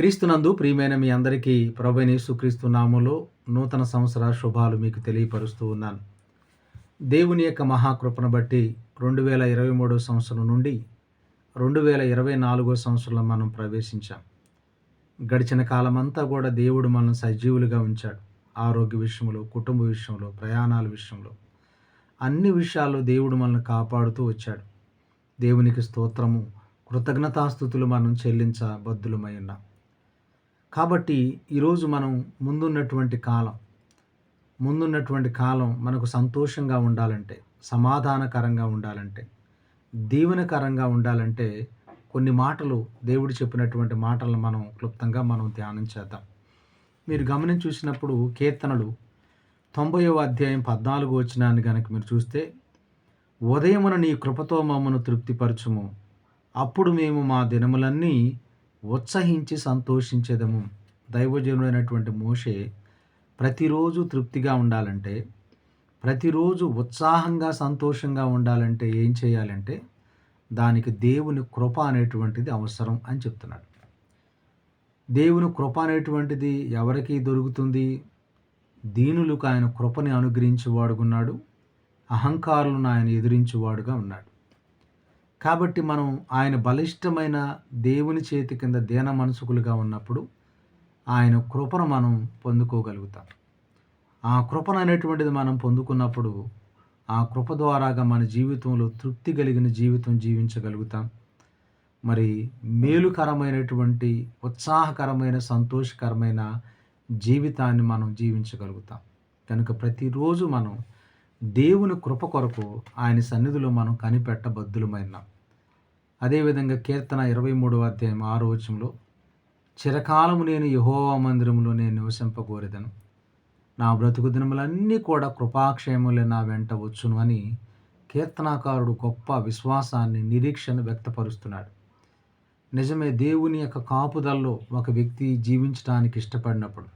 క్రీస్తునందు ప్రియమైన మీ అందరికీ ప్రభైనేసు క్రీస్తు నామలో నూతన సంవత్సర శుభాలు మీకు తెలియపరుస్తూ ఉన్నాను. దేవుని యొక్క మహాకృపను బట్టి రెండు వేల ఇరవై మూడో సంవత్సరం నుండి రెండు వేల ఇరవై నాలుగో సంవత్సరంలో మనం ప్రవేశించాం. గడిచిన కాలమంతా కూడా దేవుడు మనల్ని సజీవులుగా ఉంచాడు. ఆరోగ్య విషయంలో కుటుంబ విషయంలో ప్రయాణాల విషయంలో. అన్ని విషయాల్లో దేవుడు మనల్ని కాపాడుతూ వచ్చాడు. దేవునికి స్తోత్రము కృతజ్ఞతాస్థుతులు మనం చెల్లించబద్దులమై ఉన్నాం. కాబట్టి ఈరోజు మనం ముందున్నటువంటి కాలం ముందున్నటువంటి కాలం మనకు సంతోషంగా ఉండాలంటే సమాధానకరంగా ఉండాలంటే దీవెనకరంగా ఉండాలంటే కొన్ని మాటలు దేవుడు చెప్పినటువంటి మాటలను మనం క్లుప్తంగా మనం ధ్యానం చేద్దాం. మీరు గమనించి చూసినప్పుడు కీర్తనలు తొంభయో అధ్యాయం పద్నాలుగు వచ్చినాన్ని కనుక మీరు చూస్తే ఉదయమున నీ కృపతో మమ్మను తృప్తిపరచుము. అప్పుడు మేము మా దినములన్నీ ఉత్సహించి సంతోషించేదము. దైవజనుడైనటువంటి మోషే ప్రతిరోజు తృప్తిగా ఉండాలంటే ప్రతిరోజు ఉత్సాహంగా సంతోషంగా ఉండాలంటే ఏం చేయాలంటే దానికి దేవుని కృప అనేటువంటిది అవసరం అని చెప్తున్నాడు. దేవుని కృప అనేటువంటిది ఎవరికి దొరుకుతుంది? దీనులకు ఆయన కృపని అనుగ్రహించేవాడుగున్నాడు. అహంకారులను ఆయన ఎదిరించేవాడుగా ఉన్నాడు. కాబట్టి మనం ఆయన బలిష్టమైన దేవుని చేతి కింద దీన మనసుకులుగా ఉన్నప్పుడు ఆయన కృపను మనం పొందుకోగలుగుతాం. ఆ కృపను అనేటువంటిది మనం పొందుకున్నప్పుడు ఆ కృప ద్వారాగా మన జీవితంలో తృప్తి కలిగిన జీవితం జీవించగలుగుతాం. మరి మేలుకరమైనటువంటి ఉత్సాహకరమైన సంతోషకరమైన జీవితాన్ని మనం జీవించగలుగుతాం. కనుక ప్రతిరోజు మనం దేవుని కృప కొరకు ఆయన సన్నిధిలో మనం కనిపెట్టబద్దులమైనాం అదేవిధంగా కీర్తన ఇరవై మూడవ అధ్యాయం ఆరో వచనంలో చిరకాలము నేను యహోవా మందిరంలో నేను నివసింపకూరదను నా బ్రతుకు దినములన్నీ కూడా కృపాక్షేములే నా వెంట వచ్చును అని కీర్తనాకారుడు గొప్ప విశ్వాసాన్ని నిరీక్షణ వ్యక్తపరుస్తున్నాడు. నిజమే దేవుని యొక్క కాపుదల్లో ఒక వ్యక్తి జీవించడానికి ఇష్టపడినప్పుడు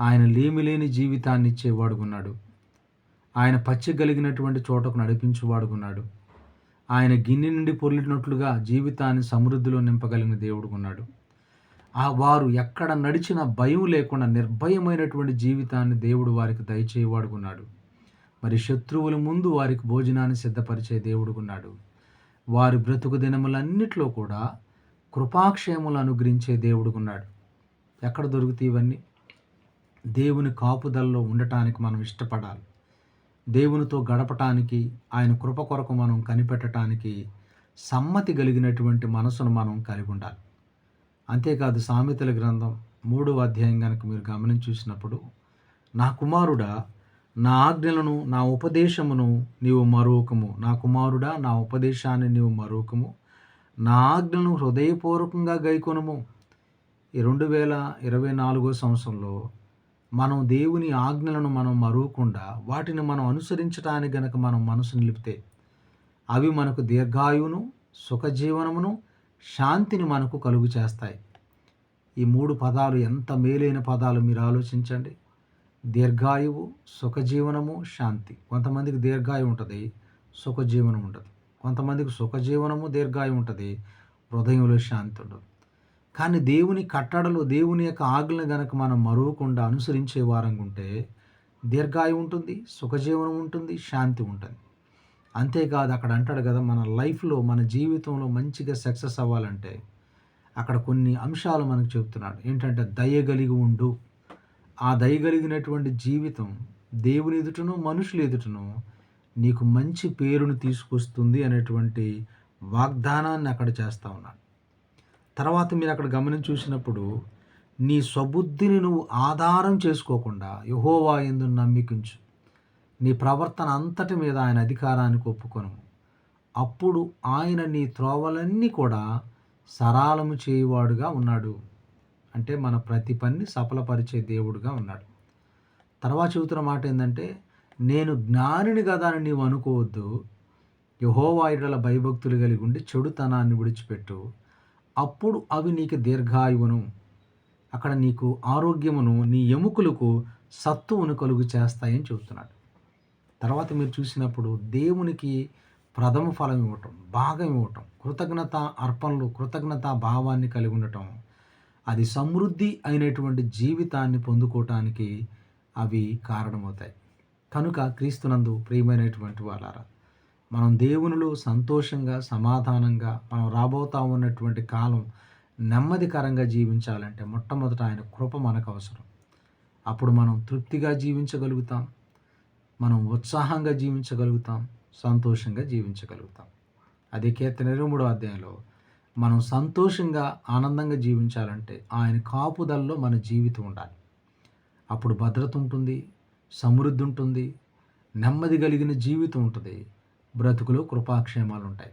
ఆయన లేమిలేని జీవితాన్ని ఇచ్చేవాడుకున్నాడు ఆయన పచ్చగలిగినటువంటి చోటకు నడిపించువాడుకున్నాడు ఆయన గిన్నె నుండి పొర్లినట్లుగా జీవితాన్ని సమృద్ధిలో నింపగలిగిన దేవుడుకున్నాడు ఆ వారు ఎక్కడ నడిచిన భయం లేకుండా నిర్భయమైనటువంటి జీవితాన్ని దేవుడు వారికి దయచేయవాడుకున్నాడు మరి శత్రువుల ముందు వారికి భోజనాన్ని సిద్ధపరిచే దేవుడుకున్నాడు వారి బ్రతుకు దినములన్నిట్లో కూడా కృపాక్షేములు అనుగ్రహించే దేవుడుకున్నాడు ఎక్కడ దొరుకుతాయి ఇవన్నీ? దేవుని కాపుదల్లో ఉండటానికి మనం ఇష్టపడాలి. దేవునితో గడపటానికి ఆయన కృప కొరకు మనం కనిపెట్టడానికి సమ్మతి కలిగినటువంటి మనసును మనం కలిగి ఉండాలి. అంతేకాదు సామెతల గ్రంథం మూడవ అధ్యాయం కనుక మీరు గమనించి చూసినప్పుడు నా కుమారుడా నా ఆజ్ఞలను నా ఉపదేశమును నీవు మరొకము. నా కుమారుడా నా ఉపదేశాన్ని నీవు మరొకము. నా ఆజ్ఞలను హృదయపూర్వకంగా గైకొనము. ఈ రెండు వేల ఇరవై నాలుగో సంవత్సరంలో మనం దేవుని ఆజ్ఞలను మనం మరువకుండా వాటిని మనం అనుసరించడానికి గనక మనం మనసు నిలిపితే అవి మనకు దీర్ఘాయువును సుఖజీవనమును శాంతిని మనకు కలుగు చేస్తాయి. ఈ మూడు పదాలు ఎంత మేలైన పదాలు మీరు ఆలోచించండి. దీర్ఘాయువు సుఖజీవనము శాంతి. కొంతమందికి దీర్ఘాయువు ఉంటుంది సుఖజీవనం ఉంటుంది. కొంతమందికి సుఖజీవనము దీర్ఘాయువు ఉంటుంది హృదయంలో శాంతి ఉండదు. కానీ దేవుని కట్టడలు దేవుని యొక్క ఆజ్ఞలు గనక మనం మరువకుండా అనుసరించే వారంగా ఉంటే దీర్ఘాయు ఉంటుంది సుఖజీవనం ఉంటుంది శాంతి ఉంటుంది. అంతేకాదు అక్కడ అంటాడు కదా మన లైఫ్లో మన జీవితంలో మంచిగా సక్సెస్ అవ్వాలంటే అక్కడ కొన్ని అంశాలు మనకు చెప్తున్నాడు ఏంటంటే దయగలిగి ఉండు. ఆ దయగలిగినటువంటి జీవితం దేవుని ఎదుటను మనుషులు ఎదుటను నీకు మంచి పేరును తీసుకొస్తుంది అనేటువంటి వాగ్దానాన్ని అక్కడ చేస్తూ ఉన్నాడు. తర్వాత మీరు అక్కడ గమనించి చూసినప్పుడు నీ స్వబుద్ధిని నువ్వు ఆధారం చేసుకోకుండా యహోవా ఎందు నమ్మికించు. నీ ప్రవర్తన అంతటి మీద ఆయన అధికారానికి ఒప్పుకొను. అప్పుడు ఆయన నీ త్రోవలన్నీ కూడా సరాలము చేయువాడుగా ఉన్నాడు. అంటే మన ప్రతి పని సఫలపరిచే దేవుడుగా ఉన్నాడు. తర్వాత చెబుతున్న మాట ఏంటంటే నేను జ్ఞానిని కదా అని నీవు అనుకోవద్దు. యహోవాయుడల భయభక్తులు కలిగి ఉండి చెడుతనాన్ని విడిచిపెట్టు. అప్పుడు అవి నీకు దీర్ఘాయువును. అక్కడ నీకు ఆరోగ్యమును నీ ఎముకలకు సత్తువును కలుగు చేస్తాయని చెబుతున్నాడు. తర్వాత మీరు చూసినప్పుడు దేవునికి ప్రథమ ఫలం ఇవ్వటం భాగం ఇవ్వటం కృతజ్ఞత అర్పణలు కృతజ్ఞత భావాన్ని కలిగి ఉండటం అది సమృద్ధి అయినటువంటి జీవితాన్ని పొందుకోవటానికి అవి కారణమవుతాయి. కనుక క్రీస్తునందు ప్రియమైనటువంటి వాళ్ళారా మనం దేవునిలో సంతోషంగా సమాధానంగా మనం రాబోతా ఉన్నటువంటి కాలం నెమ్మదికరంగా జీవించాలంటే మొట్టమొదట ఆయన కృప మనకు అవసరం. అప్పుడు మనం తృప్తిగా జీవించగలుగుతాం. మనం ఉత్సాహంగా జీవించగలుగుతాం. సంతోషంగా జీవించగలుగుతాం. అదే కీర్తన ఇరవై మూడో అధ్యాయంలో మనం సంతోషంగా ఆనందంగా జీవించాలంటే ఆయన కాపుదల్లో మన జీవితం ఉండాలి. అప్పుడు భద్రత ఉంటుంది సమృద్ధి ఉంటుంది నెమ్మది కలిగిన జీవితం ఉంటుంది. బ్రతుకులో కృపాక్షేమాలు ఉంటాయి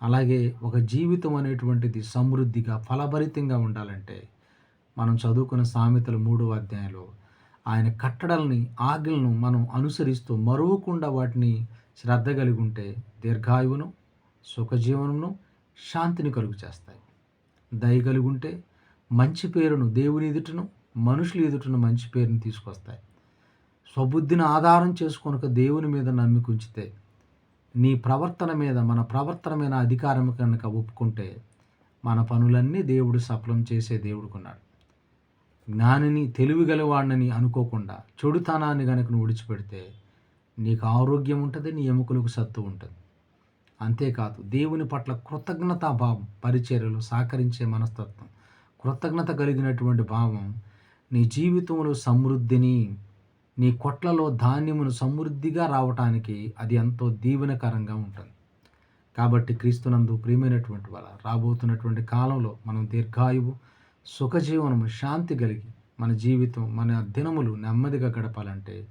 అలాగే ఒక జీవితం అనేటువంటిది సమృద్ధిగా ఫలభరితంగా ఉండాలంటే మనం చదువుకున్న సామెతలు మూడో అధ్యాయంలో ఆయన కట్టడల్ని ఆజ్ఞలను మనం అనుసరిస్తూ మరువకుండా వాటిని శ్రద్ధ కలిగి ఉంటే దీర్ఘాయువును సుఖజీవనమును శాంతిని కలుగు చేస్తాయి దయ కలిగి ఉంటే మంచి పేరును దేవుని ఎదుటను మనుషులు ఎదుటను మంచి పేరును తీసుకొస్తాయి. స్వబుద్ధిని ఆధారం చేసుకొనక దేవుని మీద నమ్మికుంచితే నీ ప్రవర్తన మీద మన ప్రవర్తన మీద అధికారం కనుక ఒప్పుకుంటే మన పనులన్నీ దేవుడు సఫలం చేసే దేవుడుకున్నాడు జ్ఞానిని తెలివిగలవాడిని అనుకోకుండా చెడుతనాన్ని గనక నువ్వు విడిచిపెడితే నీకు ఆరోగ్యం ఉంటుంది నీ ఎముకలకు సత్తు ఉంటుంది. అంతేకాదు దేవుని పట్ల కృతజ్ఞతా భావం పరిచర్యలు సహకరించే మనస్తత్వం కృతజ్ఞత కలిగినటువంటి భావం నీ జీవితంలో సమృద్ధిని నీ కొట్లలో ధాన్యమును సమృద్ధిగా రావటానికి అది ఎంతో దీవెనకరంగా ఉంటుంది. కాబట్టి క్రీస్తునందు ప్రియమైనటువంటి వాళ్ళ రాబోతున్నటువంటి కాలంలో మనం దీర్ఘాయువు సుఖజీవనము శాంతి కలిగి మన జీవితం మన దినములు నెమ్మదిగా గడపాలంటే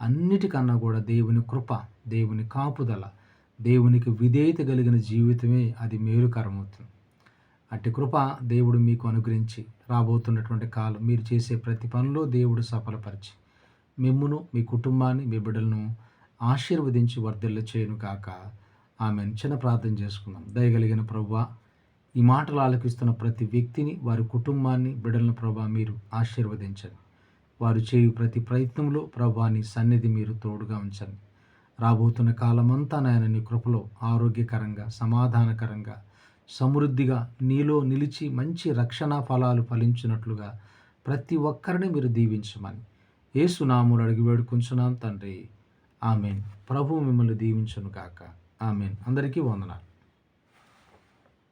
అన్నిటికన్నా కూడా దేవుని కృప దేవుని కాపుదల దేవునికి విధేయత కలిగిన జీవితమే అది మేలుకరమవుతుంది. అట్టి కృప దేవుడు మీకు అనుగ్రహించి రాబోతున్నటువంటి కాలం మీరు చేసే ప్రతి పనిలో దేవుడు సఫలపరిచి మిమ్మును మీ కుటుంబాన్ని మీ బిడ్డలను ఆశీర్వదించి వర్ధిల్ల చేయను కాక ఆమె చిన్న ప్రార్థన చేసుకుందాం. దయగలిగిన ప్రభా ఈ మాటలు ఆలకిస్తున్న ప్రతి వ్యక్తిని వారి కుటుంబాన్ని బిడ్డలను ప్రభా మీరు ఆశీర్వదించండి. వారు చేయు ప్రతి ప్రయత్నంలో ప్రభాని సన్నిధి మీరు తోడుగా ఉంచండి. రాబోతున్న కాలమంతా నాయన నీ కృపలో ఆరోగ్యకరంగా సమాధానకరంగా సమృద్ధిగా నీలో నిలిచి మంచి రక్షణ ఫలాలు ఫలించినట్లుగా ప్రతి ఒక్కరిని మీరు దీవించమని ఏసునాములు అడిగి వేడుకుంటున్నాను తండ్రి. ఆమెన్. ప్రభు మిమ్మల్ని దీవించను కాక ఆమెన్. అందరికీ వందనాలు.